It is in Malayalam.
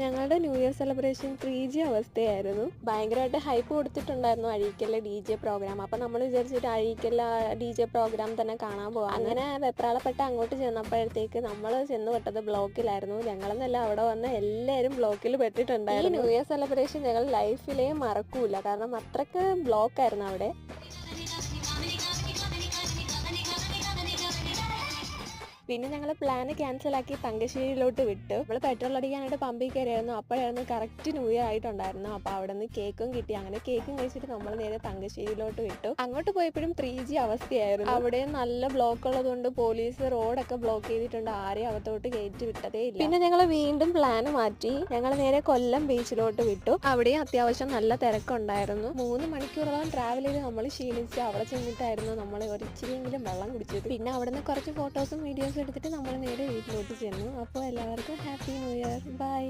ഞങ്ങളുടെ new year celebration three G അവസ്ഥയായിരുന്നു. ഭയങ്കരമായിട്ട് ഹൈപ്പ് കൊടുത്തിട്ടുണ്ടായിരുന്നു അഴീക്കലിലെ ഡി ജെ പ്രോഗ്രാം അപ്പം നമ്മൾ വിചാരിച്ചിട്ട് അഴീക്കലിലെ ഡി ജെ പ്രോഗ്രാം തന്നെ കാണാൻ പോകാം അങ്ങനെ വെപ്രാളപ്പെട്ട് അങ്ങോട്ട് ചെന്നപ്പോഴത്തേക്ക് നമ്മൾ ചെന്ന് പെട്ടത് ബ്ലോക്കിലായിരുന്നു. ഞങ്ങളെന്നല്ല അവിടെ വന്ന് എല്ലാവരും ബ്ലോക്കിൽ പെട്ടിട്ടുണ്ടായിരുന്നു. ന്യൂ ഇയർ സെലിബ്രേഷൻ ഞങ്ങൾ ലൈഫിലേ മറക്കൂല. കാരണം അത്രയ്ക്ക് ബ്ലോക്കായിരുന്നു അവിടെ. പിന്നെ ഞങ്ങൾ പ്ലാൻ ക്യാൻസലാക്കി തങ്കശ്ശേരിയിലോട്ട് വിട്ടു. നമ്മൾ പെട്രോൾ അടിക്കാനായിട്ട് പമ്പിൽ കയറിയായിരുന്നു. അപ്പോഴായിരുന്നു കറക്റ്റ് ന്യൂ ഇയർ ആയിട്ടുണ്ടായിരുന്നു അപ്പോൾ അവിടെ നിന്ന് കേക്കും കിട്ടി. അങ്ങനെ കേക്കും കഴിച്ചിട്ട് നമ്മൾ നേരെ തങ്കശ്ശേരിയിലോട്ട് വിട്ടു. അങ്ങോട്ട് പോയപ്പോഴും ത്രീ ജി അവസ്ഥയായിരുന്നു. അവിടെ നല്ല ബ്ലോക്ക് ഉള്ളതുകൊണ്ട് പോലീസ് റോഡൊക്കെ ബ്ലോക്ക് ചെയ്തിട്ടുണ്ട്. ആരെയും അകത്തോട്ട് കയറ്റി വിട്ടതേ ഇല്ല. പിന്നെ ഞങ്ങൾ വീണ്ടും പ്ലാൻ മാറ്റി. ഞങ്ങൾ നേരെ കൊല്ലം ബീച്ചിലോട്ട് വിട്ടു. അവിടെയും അത്യാവശ്യം നല്ല തിരക്കുണ്ടായിരുന്നു. മൂന്ന് മണിക്കൂറോളം ട്രാവൽ ചെയ്ത് നമ്മൾ ക്ഷീണിച്ച് അവിടെ ചെന്നിട്ടായിരുന്നു നമ്മൾ ഒരിച്ചിരിയെങ്കിലും വെള്ളം കുടിച്ചത്. പിന്നെ അവിടെ നിന്ന് കുറച്ച് ഫോട്ടോസും വീഡിയോസും എടുത്തിട്ട് നമ്മൾ നേരെ വീട്ടിലോട്ട് ചെന്നു. അപ്പോൾ എല്ലാവർക്കും ഹാപ്പി ന്യൂ ഇയർ ബൈ